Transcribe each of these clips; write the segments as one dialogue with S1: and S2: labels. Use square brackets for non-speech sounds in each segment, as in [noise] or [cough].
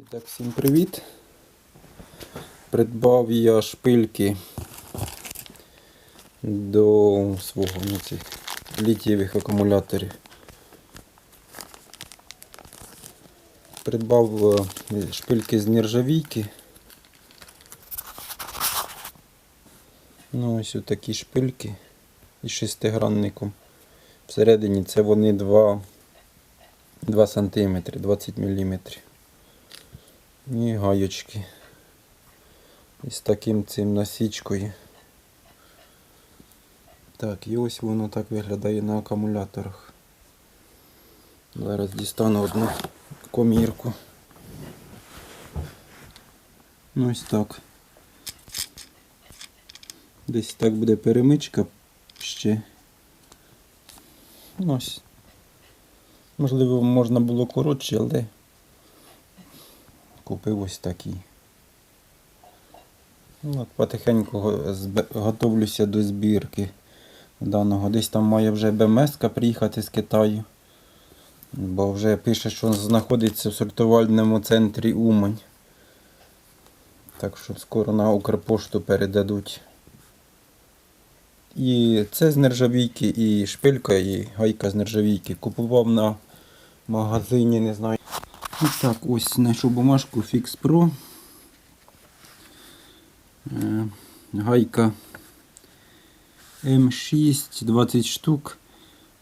S1: І так, всім привіт. Придбав я шпильки до свого ну, цих літієвих акумуляторів. Придбав е, шпильки з нержавійки. Ну, ось такі шпильки із шестигранником. Всередині це вони 2, 2 см, 20 мм. І гаєчки. Із таким цим насічкою. Так, і ось воно так виглядає на акумуляторах. Зараз дістану одну комірку. Ну ось так. Десь так буде перемичка ще. Ну, Ось. Можливо, можна було коротше, але купив ось такий. Ну, от потихеньку готовлюся до збірки даного. Десь там має вже БМС приїхати з Китаю. Бо вже пише, що знаходиться в сортувальному центрі Умань. Так що скоро на Укрпошту передадуть. І це з нержавійки, і шпилька, і гайка з нержавійки. Купував на магазині, не знаю. І так, ось знайшов бумажку Fix Pro. Е, Гайка М6, 20 штук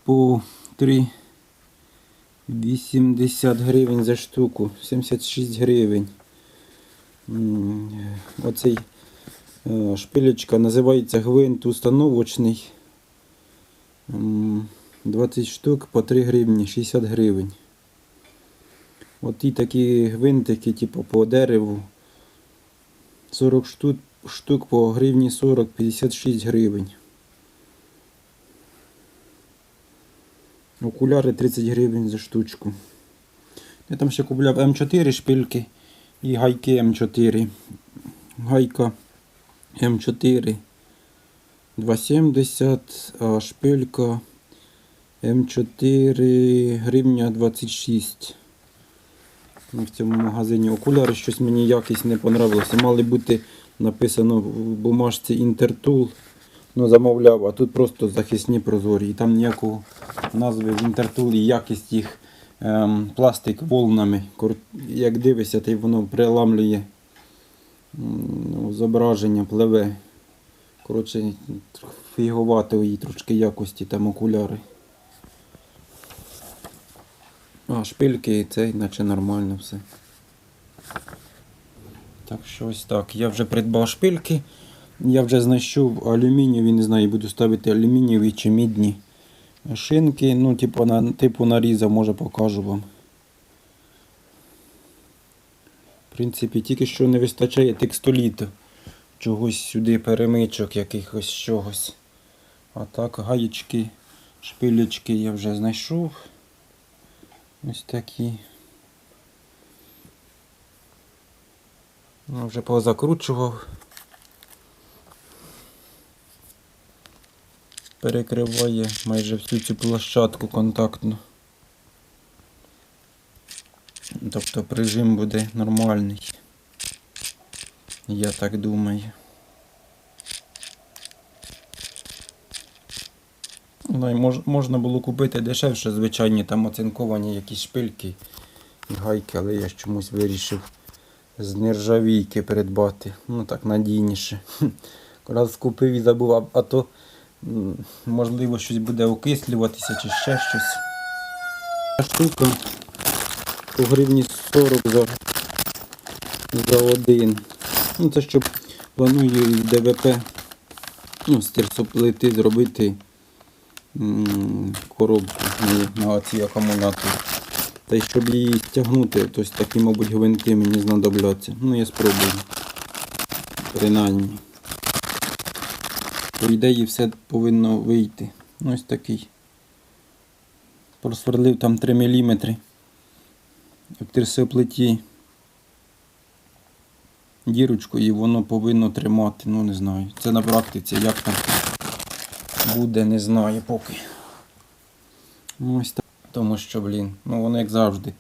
S1: по 3,80 гривень за штуку, 76 гривень. Оцей е, шпилечка називається гвинт установочний. М, 20 штук по 3 гривні, 60 гривень. От ті такі гвинтики, типу по дереву. 40 штук, штук по гривні 40, 56 гривень. Окуляри 30 гривень за штучку. Я там ще купляв М4 шпильки і гайки М4. Гайка М4 2,70, а шпилька М4 гривня 26. В цьому магазині окуляри щось мені якість не понравилося. Мали бути написано в бумажці Інтертул. Ну, замовляв, а тут просто захисні прозорі. І там ніякого назви в Інтертулі, якість їх ем, пластик волнами. Як дивишся, то воно приламлює ну, зображення, пливе. Коротше, фіговато її трошки якості там окуляри. А, шпильки і це наче нормально все. Так що ось так. Я вже придбав шпильки. Я вже знайшов алюмінієві, не знаю, буду ставити алюмінієві чи мідні шинки. Ну, типу, на, типу нарізав, може покажу вам. В принципі, тільки що не вистачає текстоліту. Чогось сюди перемичок якихось чогось. А так, гаєчки, шпилечки я вже знайшов. Ось такі. Ну, вже позакручував. Перекриває майже всю цю площадку контактну. Тобто прижим буде нормальний. Я так думаю. Ну, можна було купити дешевше, звичайні там оцинковані якісь шпильки і гайки, але я чомусь вирішив з нержавійки придбати. Ну так надійніше. [laughs] Раз купив і забув, а, то можливо щось буде окислюватися чи ще щось. Ця штука по гривні 40 за, за один. Ну це щоб планую ДВП ну, з терсоплити зробити коробку на, на ці акумулятори. Та й щоб її стягнути, то такі, мабуть, гвинти мені знадобляться. Ну, я спробую. Принаймні. По ідеї все повинно вийти. Ну, ось такий. Просверлив там 3 мм. В терсоплиті дірочку і воно повинно тримати. Ну, не знаю. Це на практиці, як там буде, не знаю поки. Ну, Ось так. Тому що, блін, ну воно як завжди.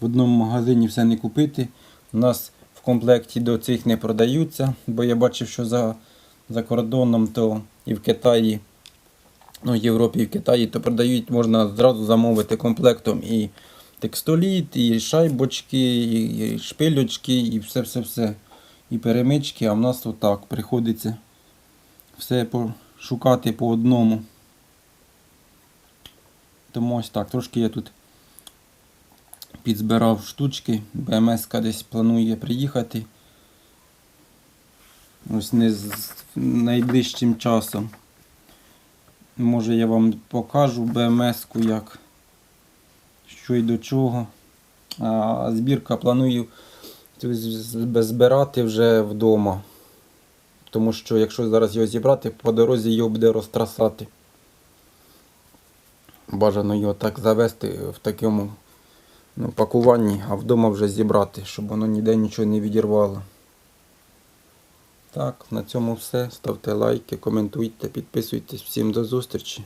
S1: В одному магазині все не купити, У нас в комплекті до цих не продаються, бо я бачив, що за, за кордоном то і в Китаї, ну, в Європі і в Китаї, то продають, можна зразу замовити комплектом і текстоліт, і шайбочки, і, шпильочки, і все-все-все. І перемички, а в нас отак приходиться все по- шукати по одному. Тому ось так, трошки я тут підзбирав штучки. БМС десь планує приїхати. Ось не з найближчим часом. Може я вам покажу БМС-ку як, що і до чого. А збірка планую з- збирати вже вдома. Тому що якщо зараз його зібрати, по дорозі його буде розтрасати. Бажано його так завести в такому ну, пакуванні, а вдома вже зібрати, щоб воно ніде нічого не відірвало. Так, на цьому все. Ставте лайки, коментуйте, підписуйтесь. Всім до зустрічі.